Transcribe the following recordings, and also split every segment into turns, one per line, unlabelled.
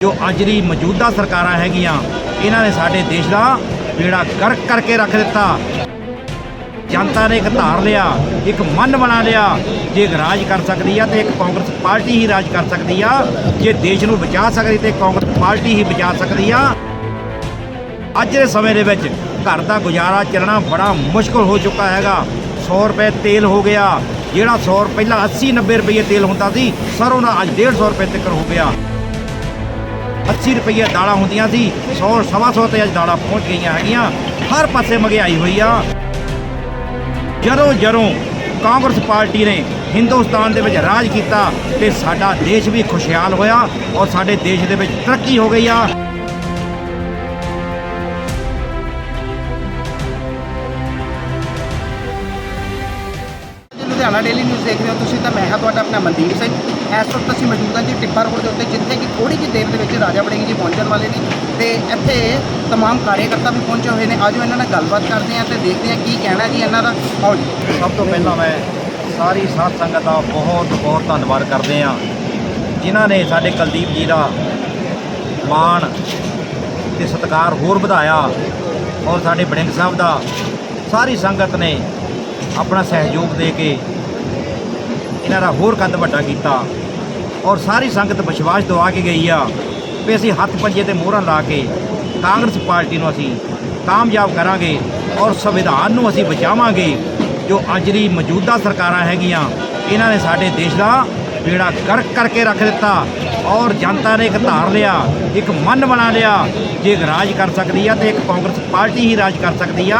ਜੋ ਅੱਜ ਦੀ ਮੌਜੂਦਾ ਸਰਕਾਰਾਂ ਹੈਗੀਆਂ, ਇਹਨਾਂ ਨੇ ਸਾਡੇ ਦੇਸ਼ ਦਾ ਬੇੜਾ ਗਰਕ ਕਰਕੇ ਰੱਖ ਦਿੱਤਾ। ਜਨਤਾ ਨੇ ਇੱਕ ਧਾਰ ਲਿਆ, ਇੱਕ ਮਨ ਬਣਾ ਲਿਆ, ਜੇ ਰਾਜ ਕਰ ਸਕਦੀ ਆ ਤੇ ਇੱਕ ਕਾਂਗਰਸ ਪਾਰਟੀ ਹੀ ਰਾਜ ਕਰ ਸਕਦੀ ਆ। ਜੇ ਦੇਸ਼ ਨੂੰ ਬਚਾ ਸਕਦੀ ਤੇ ਕਾਂਗਰਸ ਪਾਰਟੀ ਹੀ ਬਚਾ ਸਕਦੀ ਆ। ਅੱਜ ਦੇ ਸਮੇਂ ਦੇ ਵਿੱਚ ਘਰ ਦਾ ਗੁਜ਼ਾਰਾ ਚੱਲਣਾ ਬੜਾ ਮੁਸ਼ਕਲ ਹੋ ਚੁੱਕਾ ਹੈਗਾ। 100 ਰੁਪਏ ਤੇਲ ਹੋ ਗਿਆ, ਜਿਹੜਾ 100 ਪਹਿਲਾਂ 80 90 ਰੁਪਏ ਤੇਲ ਹੁੰਦਾ ਸੀ, ਸਰੋਂ ਦਾ ਅੱਜ 150 ਰੁਪਏ ਤੱਕ ਹੋ ਗਿਆ। 80 ਰੁਪਏ ਦਾਲਾਂ ਹੁੰਦੀਆਂ ਸੀ 100 ਸਵਾ ਸੌ ਤੇ ਅੱਜ ਦਾਲਾਂ ਪਹੁੰਚ ਗਈਆਂ ਹੈਗੀਆਂ ਹਰ ਪਾਸੇ ਮਹਿੰਗਾਈ ਹੋਈ ਆ ਜਦੋਂ ਜਦੋਂ ਕਾਂਗਰਸ ਪਾਰਟੀ ਨੇ ਹਿੰਦੁਸਤਾਨ ਦੇ ਵਿੱਚ ਰਾਜ ਕੀਤਾ ਤੇ ਸਾਡਾ ਦੇਸ਼ ਵੀ ਖੁਸ਼ਹਾਲ ਹੋਇਆ ਔਰ ਸਾਡੇ ਦੇਸ਼ ਦੇ ਵਿੱਚ ਤਰੱਕੀ ਹੋ ਗਈ ਆ
ਲੁਧਿਆਣਾ ਡੇਲੀ ਨਿਊਜ਼ ਦੇਖ ਰਹੇ ਹੋ ਤੁਸੀਂ ਤਾਂ ਮੈਂ ਹਾਂ ਤੁਹਾਡਾ ਆਪਣਾ ਮਨਦੀਪ ਸਿੰਘ ਇਸ ਵਕਤ ਅਸੀਂ ਮੌਜੂਦ ਹਾਂ ਜੀ ਟਿੱਬਾ ਰੋਡ ਦੇ ਉੱਤੇ ਜਿੱਥੇ ਕਿ ਥੋੜੀ ਜਿਹੀ ਦੇਰ ਦੇ ਵਿੱਚ ਰਾਜਾ ਵੜਿੰਗ ਜੀ ਪਹੁੰਚਣ ਵਾਲੇ ਨੇ ਤੇ ਇੱਥੇ तमाम ਕਾਰਜਕਰਤਾ ਵੀ ਪਹੁੰਚੇ ਹੋਏ ਨੇ ਆਜੋ ਇਹਨਾਂ ਨਾਲ ਗੱਲਬਾਤ ਕਰਦੇ ਹਾਂ ਤੇ ਦੇਖਦੇ ਹਾਂ ਕੀ ਕਹਿਣਾ ਜੀ ਇਹਨਾਂ ਦਾ ਆਓ ਜੀ
ਸਭ ਤੋਂ ਪਹਿਲਾਂ ਮੈਂ ਸਾਰੀ ਸਾਧ ਸੰਗਤ ਦਾ ਬਹੁਤ ਬਹੁਤ ਧੰਨਵਾਦ ਕਰਦੇ ਆ ਜਿਨ੍ਹਾਂ ਨੇ ਸਾਡੇ ਕੁਲਦੀਪ ਜੀ ਦਾ ਮਾਣ ਤੇ ਸਤਿਕਾਰ ਹੋਰ ਵਧਾਇਆ ਔਰ ਸਾਡੇ ਬੜਿੰਗ ਸਾਹਿਬ ਦਾ ਸਾਰੀ ਸੰਗਤ ਨੇ ਆਪਣਾ ਸਹਿਯੋਗ ਦੇ ਕੇ ਇਹਨਾਂ ਦਾ ਹੋਰ ਕੱਦ ਵੱਡਾ ਕੀਤਾ ਔਰ ਸਾਰੀ ਸੰਗਤ ਵਿਸ਼ਵਾਸ ਦਵਾ ਕੇ ਗਈ ਆ ਵੀ ਅਸੀਂ ਹੱਥ ਪੰਜੇ ਤੇ ਮੋਹਰਾਂ ਲਾ ਕੇ ਕਾਂਗਰਸ ਪਾਰਟੀ ਨੂੰ ਅਸੀਂ ਕਾਮਯਾਬ ਕਰਾਂਗੇ ਔਰ ਸੰਵਿਧਾਨ ਨੂੰ ਅਸੀਂ ਬਚਾਵਾਂਗੇ ਜੋ ਅੱਜ ਦੀ ਮੌਜੂਦਾ ਸਰਕਾਰਾਂ ਹੈਗੀਆਂ, ਇਹਨਾਂ ਨੇ ਸਾਡੇ ਦੇਸ਼ ਦਾ ਬੇੜਾ ਗਰਕ ਕਰਕੇ ਰੱਖ ਦਿੱਤਾ ਔਰ ਜਨਤਾ ਨੇ ਇੱਕ ਧਾਰ ਲਿਆ, ਇੱਕ ਮਨ ਬਣਾ ਲਿਆ, ਜੇ ਰਾਜ ਕਰ ਸਕਦੀ ਆ ਤੇ ਇੱਕ ਕਾਂਗਰਸ ਪਾਰਟੀ ਹੀ ਰਾਜ ਕਰ ਸਕਦੀ ਆ।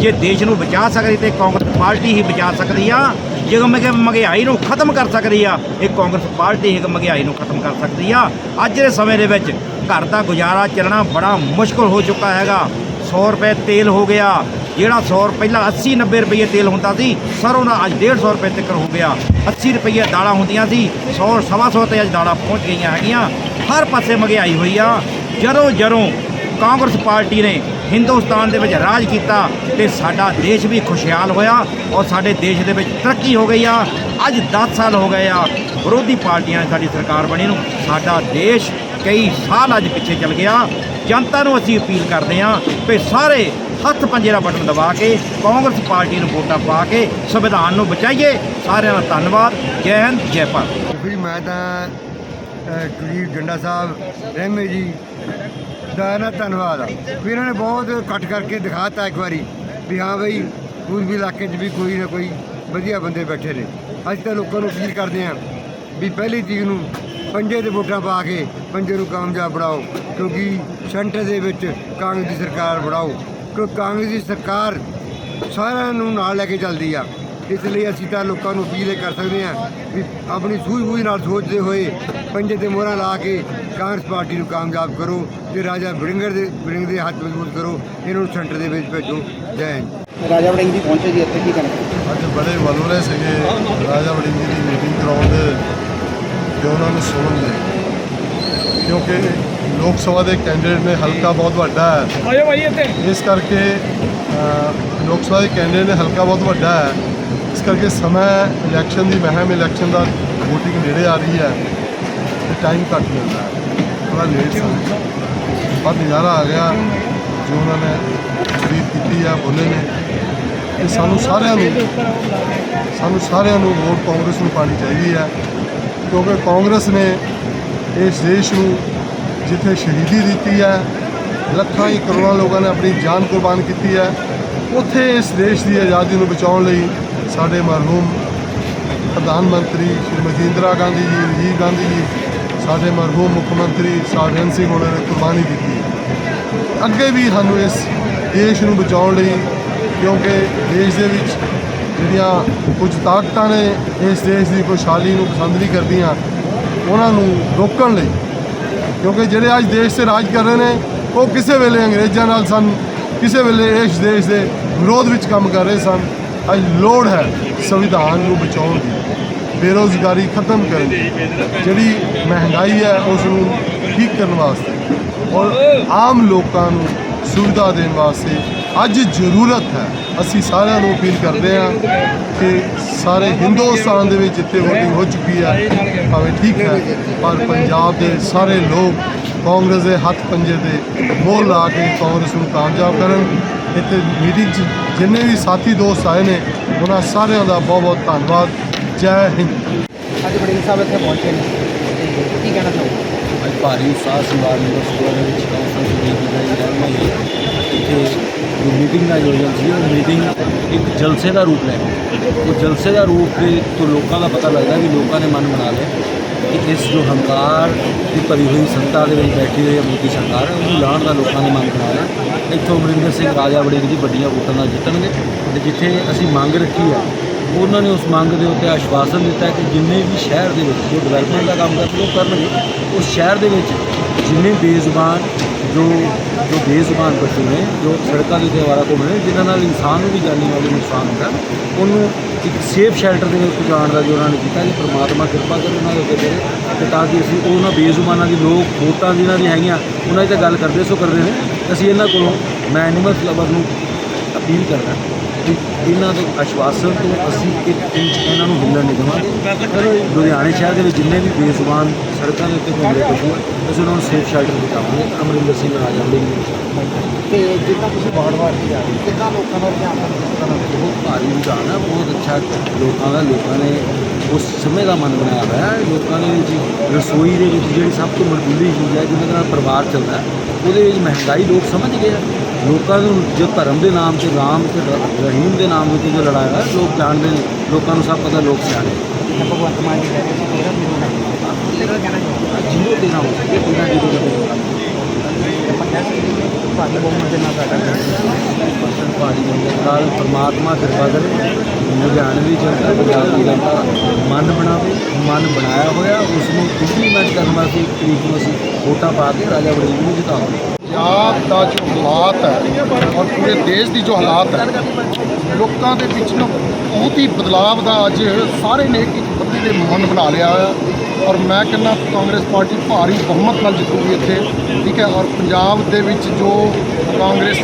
ਜੇ ਦੇਸ਼ ਨੂੰ ਬਚਾ ਸਕਦੀ ਤੇ ਕਾਂਗਰਸ ਪਾਰਟੀ ਹੀ ਬਚਾ ਸਕਦੀ ਆ। ਜਦੋਂ ਮੈਂ ਮਹਿੰਗਾਈ ਨੂੰ ਖਤਮ ਕਰ ਸਕਦੀ ਆ, ਇਹ ਕਾਂਗਰਸ ਪਾਰਟੀ ਇੱਕ ਮਹਿੰਗਾਈ ਨੂੰ ਖਤਮ ਕਰ ਸਕਦੀ ਆ। ਅੱਜ ਦੇ ਸਮੇਂ ਦੇ ਵਿੱਚ ਘਰ ਦਾ ਗੁਜ਼ਾਰਾ ਚੱਲਣਾ ਬੜਾ ਮੁਸ਼ਕਲ ਹੋ ਚੁੱਕਾ ਹੈਗਾ। 100 ਰੁਪਏ ਤੇਲ ਹੋ ਗਿਆ ਜਿਹੜਾ 100 ਪਹਿਲਾਂ 80 90 ਰੁਪਏ ਤੇਲ ਹੁੰਦਾ ਸੀ, ਸਰੋਂ ਦਾ ਅੱਜ 150 ਰੁਪਏ ਤੱਕ ਹੋ ਗਿਆ। 80 ਰੁਪਏ ਦਾਲਾਂ ਹੁੰਦੀਆਂ ਸੀ 100 ਸਵਾ ਸੌ ਤੇ ਅੱਜ ਦਾਲਾਂ ਪਹੁੰਚ ਗਈਆਂ ਹੈਗੀਆਂ। ਹਰ ਪਾਸੇ ਮਹਿੰਗਾਈ ਹੋਈ ਆ। ਜਦੋਂ ਜਦੋਂ ਕਾਂਗਰਸ ਪਾਰਟੀ ਨੇ ਹਿੰਦੁਸਤਾਨ ਦੇ ਵਿੱਚ ਰਾਜ ਕੀਤਾ ਤੇ ਸਾਡਾ ਦੇਸ਼ ਵੀ ਖੁਸ਼ਹਾਲ ਹੋਇਆ ਔਰ ਸਾਡੇ ਦੇਸ਼ ਦੇ ਵਿੱਚ ਤਰੱਕੀ ਹੋ ਗਈ ਆ, ਅੱਜ 10 ਸਾਲ ਹੋ ਗਏ ਆ ਵਿਰੋਧੀ ਪਾਰਟੀਆਂ ਸਾਡੀ ਸਰਕਾਰ ਬਣੀ ਨੂੰ। ਸਾਡਾ ਦੇਸ਼ ਕਈ ਸਾਲ ਅੱਜ ਪਿੱਛੇ ਚੱਲ ਗਿਆ। ਜਨਤਾ ਨੂੰ ਅਸੀਂ ਅਪੀਲ ਕਰਦੇ ਹਾਂ ਵੀ ਸਾਰੇ ਹੱਥ ਪੰਜੇ ਦਾ ਬਟਨ ਦਬਾ ਕੇ ਕਾਂਗਰਸ ਪਾਰਟੀ ਨੂੰ ਵੋਟਾਂ ਪਾ ਕੇ ਸੰਵਿਧਾਨ ਨੂੰ ਬਚਾਈਏ। ਸਾਰਿਆਂ ਦਾ ਧੰਨਵਾਦ। ਜੈ ਹਿੰਦ, ਜੈ ਭਾਰਤ।
ਜੀ ਮੈਂ ਤਾਂ ਕੁਲਦੀਪ ਡੰਡਾ ਸਾਹਿਬ, ਰਹਿਮੇ ਜੀ ਦਾ ਨਾ ਧੰਨਵਾਦ ਆ। ਵੀ ਇਹਨਾਂ ਨੇ ਬਹੁਤ ਇਕੱਠ ਕਰਕੇ ਦਿਖਾਤਾ ਇੱਕ ਵਾਰੀ ਵੀ ਹਾਂ ਬਈ, ਪੂਰਬੀ ਇਲਾਕੇ 'ਚ ਵੀ ਕੋਈ ਨਾ ਕੋਈ ਵਧੀਆ ਬੰਦੇ ਬੈਠੇ ਨੇ। ਅੱਜ ਤਾਂ ਲੋਕਾਂ ਨੂੰ ਅਪੀਲ ਕਰਦੇ ਆ ਵੀ ਪਹਿਲੀ ਤੀਕ ਨੂੰ ਪੰਜੇ ਤੇ ਵੋਟਾਂ ਪਾ ਕੇ ਪੰਜੇ ਨੂੰ ਕਾਮਯਾਬ ਬਣਾਓ, ਕਿਉਂਕਿ ਸੈਂਟਰ ਦੇ ਵਿੱਚ ਕਾਂਗਰਸ ਦੀ ਸਰਕਾਰ ਬਣਾਓ। ਕਿਉਂਕਿ ਕਾਂਗਰਸ ਦੀ ਸਰਕਾਰ ਸਾਰਿਆਂ ਨੂੰ ਨਾਲ ਲੈ ਕੇ ਚੱਲਦੀ ਆ। ਇਸ ਲਈ ਅਸੀਂ ਤਾਂ ਲੋਕਾਂ ਨੂੰ ਅਪੀਲ ਇਹ ਕਰ ਸਕਦੇ ਹਾਂ ਵੀ ਆਪਣੀ ਸੂਝ-ਬੂਝ ਨਾਲ ਸੋਚਦੇ ਹੋਏ ਪੰਜੇ ਤੇ ਮੋਹਰਾਂ ਲਾ ਕੇ ਕਾਂਗਰਸ ਪਾਰਟੀ ਨੂੰ ਕਾਮਯਾਬ ਕਰੋ ਤੇ ਰਾਜਾ ਬੜਿੰਗਰ ਦੇ ਬੜਿੰਗ ਦੇ ਹੱਥ ਮਜ਼ਬੂਤ ਕਰੋ ਇਹਨਾਂ ਨੂੰ ਸੈਂਟਰ ਦੇ ਵਿੱਚ ਭੇਜੋ। ਜੈ ਹਿੰਦ।
ਰਾਜਾ ਵੜਿੰਗ ਜੀ ਪਹੁੰਚੇ ਜੀ ਇੱਥੇ ਕੀ ਕਹਿਣਾ
ਅੱਜ ਬੜੇ ਵਲੋਰੇ ਸੀਗੇ। ਰਾਜਾ ਵੜਿੰਗ ਜੀ ਦੀ ਮੀਟਿੰਗ ਕਰਾਉਣ ਦੇ ਜੋ ਉਹਨਾਂ ਨੂੰ ਸੁਣਨ ਦੇ ਕਿਉਂਕਿ ਲੋਕ ਸਭਾ ਦੇ ਕੈਂਡੀਡੇਟ ਨੇ ਹਲਕਾ ਬਹੁਤ ਵੱਡਾ ਹੈ।
ਆਜੋ ਭਾਈ ਇੱਥੇ।
ਇਸ ਕਰਕੇ ਲੋਕ ਸਭਾ ਦੇ ਕੈਂਡੀਡੇਟ ਨੇ ਹਲਕਾ ਬਹੁਤ ਵੱਡਾ ਹੈ। ਇਸ ਕਰਕੇ ਸਮਾਂ ਇਲੈਕਸ਼ਨ ਦੀ ਮਹਿਮ ਇਲੈਕਸ਼ਨ ਦਾ VOTING ਨੇੜੇ ਆ ਰਹੀ ਹੈ ਤੇ ਟਾਈਮ ਘੱਟ ਮਿਲਦਾ ਹੈ। ਥੋੜਾ ਲੇਟ ਸੀ। ਪਰ ਨਜ਼ਾਰਾ ਆ ਗਿਆ ਜੋ ਉਹਨਾਂ ਨੇ ਤਕਰੀਰ ਕੀਤੀ ਆ ਬੋਲੇ ਨੇ। ਇਹ ਸਾਨੂੰ ਸਾਰਿਆਂ ਨੂੰ ਸਾਨੂੰ ਸਾਰਿਆਂ ਨੂੰ ਵੋਟ ਕਾਂਗਰਸ ਨੂੰ ਪਾਣੀ ਚਾਹੀਦੀ ਹੈ। ਕਿਉਂਕਿ ਕਾਂਗਰਸ ਨੇ ਇਸ ਦੇਸ਼ ਨੂੰ ਜਿੱਥੇ ਸ਼ਹੀਦੀ ਦਿੱਤੀ ਹੈ, ਲੱਖਾਂ ਹੀ ਕਰੋੜਾਂ ਲੋਕਾਂ ਨੇ ਆਪਣੀ ਜਾਨ ਕੁਰਬਾਨ ਕੀਤੀ ਹੈ, ਉੱਥੇ ਇਸ ਦੇਸ਼ ਦੀ ਆਜ਼ਾਦੀ ਨੂੰ ਬਚਾਉਣ ਲਈ ਸਾਡੇ ਮਰਹੂਮ ਪ੍ਰਧਾਨ ਮੰਤਰੀ ਸ਼੍ਰੀਮਤੀ ਇੰਦਰਾ ਗਾਂਧੀ ਜੀ ਰਾਜੀਵ ਗਾਂਧੀ ਜੀ, ਸਾਡੇ ਮਰਹੂਮ ਮੁੱਖ ਮੰਤਰੀ ਸਰਦਾਰ ਸਿੰਘ ਉਹਨਾਂ ਨੇ ਕੁਰਬਾਨੀ ਦਿੱਤੀ ਹੈ। ਅੱਗੇ ਵੀ ਸਾਨੂੰ ਇਸ ਦੇਸ਼ ਨੂੰ ਬਚਾਉਣ ਲਈ, ਕਿਉਂਕਿ ਦੇਸ਼ ਦੇ ਵਿੱਚ ਜਿਹੜੀਆਂ ਕੁਝ ਤਾਕਤਾਂ ਨੇ, ਇਸ ਦੇਸ਼ ਦੀ ਖੁਸ਼ਹਾਲੀ ਨੂੰ ਪਸੰਦ ਨਹੀਂ ਕਰਦੀਆਂ, ਉਹਨਾਂ ਨੂੰ ਰੋਕਣ ਲਈ ਕਿਉਂਕਿ ਜਿਹੜੇ ਅੱਜ ਦੇਸ਼ ਤੇ ਰਾਜ ਕਰ ਰਹੇ ਨੇ, ਉਹ ਕਿਸੇ ਵੇਲੇ ਅੰਗਰੇਜ਼ਾਂ ਨਾਲ ਸਨ, ਕਿਸੇ ਵੇਲੇ ਇਸ ਦੇਸ਼ ਦੇ ਵਿਰੋਧ ਵਿੱਚ ਕੰਮ ਕਰ ਰਹੇ ਸਨ। ਅੱਜ ਲੋੜ ਹੈ ਸੰਵਿਧਾਨ ਨੂੰ ਬਚਾਉਣ ਦੀ, ਬੇਰੋਜ਼ਗਾਰੀ ਖਤਮ ਕਰਨ ਦੀ। ਜਿਹੜੀ ਮਹਿੰਗਾਈ ਹੈ, ਉਸ ਨੂੰ ਠੀਕ ਕਰਨ ਵਾਸਤੇ ਔਰ ਆਮ ਲੋਕਾਂ ਨੂੰ ਸੁਵਿਧਾ ਦੇਣ ਵਾਸਤੇ ਅੱਜ ਜ਼ਰੂਰਤ ਹੈ ਅਸੀਂ ਸਾਰਿਆਂ ਨੂੰ ਅਪੀਲ ਕਰਦੇ ਹਾਂ ਕਿ ਸਾਰੇ ਹਿੰਦੁਸਤਾਨ ਦੇ ਵਿੱਚ ਜਿੱਥੇ VOTING ਹੋ ਚੁੱਕੀ ਹੈ ਭਾਵੇਂ ਠੀਕ ਹੈ ਪਰ ਪੰਜਾਬ ਦੇ ਸਾਰੇ ਲੋਕ ਕਾਂਗਰਸ ਦੇ ਹੱਥ ਪੰਜੇ ਤੇ ਮੋਹਰ ਲਾ ਕੇ ਕਾਂਗਰਸ ਨੂੰ ਕਾਮਯਾਬ ਕਰਨ। ਇੱਥੇ ਮੀਟਿੰਗ 'ਚ ਜਿੰਨੇ ਵੀ ਸਾਥੀ ਦੋਸਤ ਆਏ ਨੇ ਉਹਨਾਂ ਸਾਰਿਆਂ ਦਾ ਬਹੁਤ ਬਹੁਤ ਧੰਨਵਾਦ। ਜੈ ਹਿੰਦ।
ਅੱਜ ਵੜਿੰਗ ਸਾਹਿਬ ਇੱਥੇ ਪਹੁੰਚੇ ਨੇ। ਕੀ ਕਹਿਣਾ ਚਾਹੋਗੇ?
ਅੱਜ ਭਾਰੀ ਉਤਸ਼ਾਹ ਸਕੂਲ ਦੇ ਵਿੱਚ ਕਾਨਫਰੰਸ ਦੀ ਗਈ ਜਾ ਰਹੀ ਹੈ ਇੱਥੇ ਜੋ ਮੀਟਿੰਗ ਨਾਲ ਆਯੋਜਨ ਸੀ ਉਹ ਮੀਟਿੰਗ ਇੱਕ ਜਲਸੇ ਦਾ ਰੂਪ ਲੈ ਉਹ ਜਲਸੇ ਦਾ ਰੂਪ ਦੇ ਤੋਂ ਲੋਕਾਂ ਦਾ ਪਤਾ ਲੱਗਦਾ ਵੀ ਲੋਕਾਂ ਨੇ ਮਨ ਬਣਾ ਲਿਆ ਕਿ ਇਸ ਜੋ ਹੰਕਾਰ ਦੀ ਭਰੀ ਹੋਈ ਸੰਤਾ ਦੇ ਵਿੱਚ ਬੈਠੀ ਹੋਈ ਹੈ ਮੋਦੀ ਸਰਕਾਰ ਹੈ, ਉਹਨੂੰ ਲਾਉਣ ਦਾ ਲੋਕਾਂ ਨੇ ਮਨ ਬਣਾ ਲਿਆ। ਇੱਥੋਂ ਅਮਰਿੰਦਰ ਸਿੰਘ ਰਾਜਾ ਵੜਿੰਗ ਜੀ ਵੱਡੀਆਂ ਵੋਟਾਂ ਨਾਲ ਜਿੱਤਣਗੇ ਤੇ ਜਿੱਥੇ ਅਸੀਂ ਮੰਗ ਰੱਖੀ ਆ ਉਹਨਾਂ ਨੇ ਉਸ ਮੰਗ ਦੇ ਉੱਤੇ ਆਸ਼ਵਾਸਨ ਦਿੱਤਾ ਕਿ ਜਿੰਨੇ ਵੀ ਸ਼ਹਿਰ ਦੇ ਵਿੱਚ ਜੋ ਡਿਵੈਲਪਮੈਂਟ ਦਾ ਕੰਮ ਕਰਦੇ ਉਹ ਕਰਨਗੇ। ਉਸ ਸ਼ਹਿਰ ਦੇ ਵਿੱਚ ਜਿੰਨੇ ਬੇਜ਼ੁਬਾਨ ਜੋ ਜੋ ਬੇਜ਼ੁਬਾਨ ਪਸ਼ੂ ਨੇ, ਜੋ ਸੜਕਾਂ ਦੇ ਉੱਤੇ ਆਵਾਰਾ ਘੁੰਮਦੇ ਨੇ, ਜਿਨ੍ਹਾਂ ਨਾਲ ਇਨਸਾਨ ਨੂੰ ਵੀ ਜਾਨੀ ਵਾਲੀ ਨੁਕਸਾਨ ਹੁੰਦਾ ਉਹਨੂੰ ਇੱਕ ਸੇਫ ਸ਼ੈਲਟਰ ਦੇ ਵਿੱਚ ਪਹੁੰਚਾਉਣ ਦਾ ਜੋ ਉਹਨਾਂ ਨੇ ਕੀਤਾ ਕਿ ਪ੍ਰਮਾਤਮਾ ਕਿਰਪਾ ਕਰੇ ਉਹਨਾਂ ਦੇ ਉੱਤੇ ਕਰੇ ਤੇ ਤਾਂ ਕਿ ਅਸੀਂ ਉਹਨਾਂ ਬੇਜ਼ੁਬਾਨਾਂ ਦੀ ਲੋਕ, ਵੋਟਾਂ ਜਿਨ੍ਹਾਂ ਦੀ ਹੈਗੀਆਂ, ਉਹਨਾਂ ਦੀ ਤਾਂ ਗੱਲ ਕਰਦੇ ਸੋ ਕਰਦੇ ਨੇ, ਅਸੀਂ ਇਹਨਾਂ ਕੋਲੋਂ ਮੈਂ ਐਨੀਮਲ ਲਵਰ ਨੂੰ ਅਪੀਲ ਕਰਦਾ। ਇਹਨਾਂ ਦੇ ਆਸ਼ਵਾਸਨ ਤੋਂ ਅਸੀਂ ਇੱਕ ਇੰਚ ਇਹਨਾਂ ਨੂੰ ਹਿੱਲਣ ਨਹੀਂ ਦੇਵਾਂਗੇ। ਲੁਧਿਆਣੇ ਸ਼ਹਿਰ ਦੇ ਵਿੱਚ ਜਿੰਨੇ ਵੀ ਬੇਜ਼ੁਬਾਨ ਸੜਕਾਂ ਦੇ ਉੱਤੇ ਘੁੰਮਦੇ ਪਸ਼ੂ ਅਸੀਂ ਉਹਨਾਂ ਨੂੰ ਸੇਫ ਸ਼ੈਲਟਰ ਪਹੁੰਚਾਵਾਂਗੇ ਅਮਰਿੰਦਰ ਸਿੰਘ ਰਾਜਾ ਲਈ
ਤੇ ਜਿੱਦਾਂ ਤੁਸੀਂ ਬਾੜ ਬਾੜ ਕੇ ਆ ਰਹੇ ਕਿੱਦਾਂ ਲੋਕਾਂ ਦਾ ਧਿਆਨ ਰੱਖਣਾ
ਬਹੁਤ ਭਾਰੀ ਰੁਝਾਨ ਹੈ ਬਹੁਤ ਅੱਛਾ ਲੋਕਾਂ ਦਾ ਲੋਕਾਂ ਨੇ ਉਸ ਸਮੇਂ ਦਾ ਮਨ ਬਣਾਇਆ ਹੋਇਆ ਹੈ। ਲੋਕਾਂ ਨੇ ਜੀ ਰਸੋਈ ਦੇ ਵਿੱਚ ਜਿਹੜੀ ਸਭ ਤੋਂ ਮਰਬੂਲੀ ਚੀਜ਼ ਹੈ ਜਿਹਦੇ ਨਾਲ ਪਰਿਵਾਰ ਚੱਲਦਾ ਉਹਦੇ ਵਿੱਚ ਮਹਿੰਗਾਈ ਲੋਕ ਸਮਝ ਗਏ ਆ। ਲੋਕਾਂ ਨੂੰ ਜੋ ਧਰਮ ਦੇ ਨਾਮ ਤੇ ਰਾਮ ਤੇ ਰ- ਰਹੀਮ ਦੇ ਨਾਮ ਉੱਤੇ ਜੋ ਲੜਾਇਆ ਹੈ, ਲੋਕ ਜਾਣਦੇ ਨੇ ਲੋਕਾਂ ਨੂੰ ਸਭ ਪਤਾ ਲੋਕ ਸਿਆਣੇ।
ਜਿੱਦਾਂ ਭਗਵੰਤ ਮਾਨ ਜੀ ਕਹਿੰਦੇ ਸੀ ਤੇਰਾ ਜ਼ੀਰੋ ਹੈ ਤੇਰਾ ਕਹਿਣਾ ਚਾਹੋਗੇ
ਜੀਰੋ ਦੇਣਾ ਹੋ ਸਕੇ ਬਿਨਾਂ ਜੀਰੋ ਦੇ
ਤੇ ਪੱਕਿਆ ਸੀ ਭਾਰੀ ਬਹੁਮਤ ਦੇ ਨਾਲ ਸਾਡਾ
ਪਰਸੈਂਟ ਭਾਰੀ ਬੰਦੇ ਨਾਲ ਪਰਮਾਤਮਾ ਕਿਰਪਾ ਕਰੇ ਲੁਧਿਆਣਵੀ ਜਨਤਾ ਪੰਜਾਬ ਦੀ ਜਨਤਾ ਮਨ ਬਣਾਵੇ ਮਨ ਬਣਾਇਆ ਹੋਇਆ ਉਸ ਨੂੰ ਇੰਪਲੀਮੈਂਟ ਕਰਨ ਵਾਸਤੇ ਇੱਕ ਤਰੀਕ ਨੂੰ ਅਸੀਂ ਵੋਟਾਂ ਪਾ ਕੇ ਰਾਜਾ ਵੜਿੰਗ ਨੂੰ ਜਿਤਾਵਾਂਗੇ।
ਪੰਜਾਬ ਦਾ ਜੋ ਹਾਲਾਤ ਹੈ ਔਰ ਪੂਰੇ ਦੇਸ਼ ਦੀ ਜੋ ਹਾਲਾਤ ਹੈ, ਲੋਕਾਂ ਦੇ ਵਿੱਚ ਨਾ ਬਹੁਤ ਹੀ ਬਦਲਾਵ ਦਾ ਅੱਜ ਸਾਰੇ ਨੇ ਇੱਕ ਬੰਦੇ ਦੇ ਮਨ ਬਣਾ ਲਿਆ ਹੋਇਆ ਔਰ ਮੈਂ ਕਹਿੰਦਾ ਕਾਂਗਰਸ ਪਾਰਟੀ ਭਾਰੀ ਬਹੁਮਤ ਨਾਲ ਜਿੱਤੂਗੀ ਇੱਥੇ, ਠੀਕ ਹੈ? ਔਰ ਪੰਜਾਬ ਦੇ ਵਿੱਚ ਜੋ ਕਾਂਗਰਸ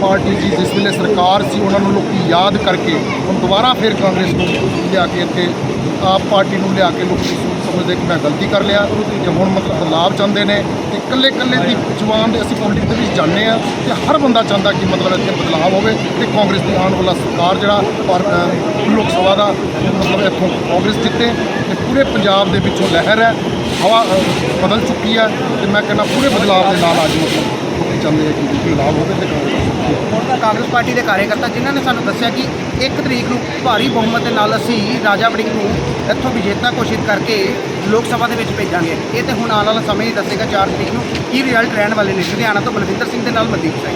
ਪਾਰਟੀ ਜੀ, ਜਿਸ ਵੇਲੇ ਸਰਕਾਰ ਸੀ, ਉਹਨਾਂ ਨੂੰ ਲੋਕੀ ਯਾਦ ਕਰਕੇ ਹੁਣ ਦੁਬਾਰਾ ਫਿਰ ਕਾਂਗਰਸ ਨੂੰ ਲਿਆ ਕੇ ਇੱਥੇ ਆਪ ਪਾਰਟੀ ਨੂੰ ਲਿਆ ਕੇ ਲੋਕੀ ਸੋਚ ਸਮਝਦੇ ਕਿ ਮੈਂ ਗਲਤੀ ਕਰ ਲਿਆ। ਤੇ ਹੁਣ ਮਤਲਬ ਬਦਲਾਵ ਚਾਹੁੰਦੇ ਨੇ, ਤੇ ਇਕੱਲੇ ਇਕੱਲੇ ਦੀ ਜਵਾਨ ਦੇ ਅਸੀਂ ਪੋਲਿਟਿਕਸ ਦੇ ਵਿੱਚ ਜਾਂਦੇ ਆ ਤੇ ਹਰ ਬੰਦਾ ਚਾਹੁੰਦਾ ਕਿ ਮਤਲਬ ਇੱਥੇ ਬਦਲਾਵ ਹੋਵੇ ਤੇ ਕਾਂਗਰਸ ਦੀ ਆਉਣ ਵਾਲਾ ਸਰਕਾਰ ਜਿਹੜਾ ਲੋਕ ਸਭਾ ਦਾ ਮਤਲਬ ਇੱਥੋਂ ਕਾਂਗਰਸ ਜਿੱਤੇ ਤੇ ਪੂਰੇ ਪੰਜਾਬ ਦੇ ਵਿੱਚੋਂ ਲਹਿਰ ਹੈ, ਹਵਾ ਬਦਲ ਚੁੱਕੀ ਹੈ ਤੇ ਮੈਂ ਕਹਿੰਦਾ ਪੂਰੇ ਬਦਲਾਵ ਦੇ ਨਾਲ ਅੱਜ ਮਤਲਬ ਚਾਹੁੰਦੇ ਆ ਕਿ ਬਦਲਾਵ ਹੋਵੇ ਤੇ
ਹੁਣ ਤਾਂ ਕਾਂਗਰਸ ਪਾਰਟੀ ਦੇ ਕਾਰਜਕਰਤਾ ਜਿਨ੍ਹਾਂ ਨੇ ਸਾਨੂੰ ਦੱਸਿਆ ਕਿ 1 ਤਰੀਕ ਨੂੰ ਭਾਰੀ ਬਹੁਮਤ ਦੇ ਨਾਲ ਅਸੀਂ ਰਾਜਾ ਵੜਿੰਗ ਨੂੰ ਇੱਥੋਂ ਵਿਜੇਤਾ ਘੋਸ਼ਿਤ ਕਰਕੇ ਲੋਕ ਸਭਾ ਦੇ ਵਿੱਚ ਭੇਜਾਂਗੇ। ਇਹ ਤੇ ਹੁਣ ਆਉਣ ਵਾਲਾ ਸਮੇਂ ਹੀ ਦੱਸੇਗਾ 4 ਤਰੀਕ ਨੂੰ ਕੀ ਰਿਜ਼ਲਟ ਰਹਿਣ ਵਾਲੇ ਨੇ। ਲੁਧਿਆਣਾ ਤੋਂ ਬਲਵਿੰਦਰ ਸਿੰਘ ਦੇ ਨਾਲ ਮਨਦੀਪ ਸਿੰਘ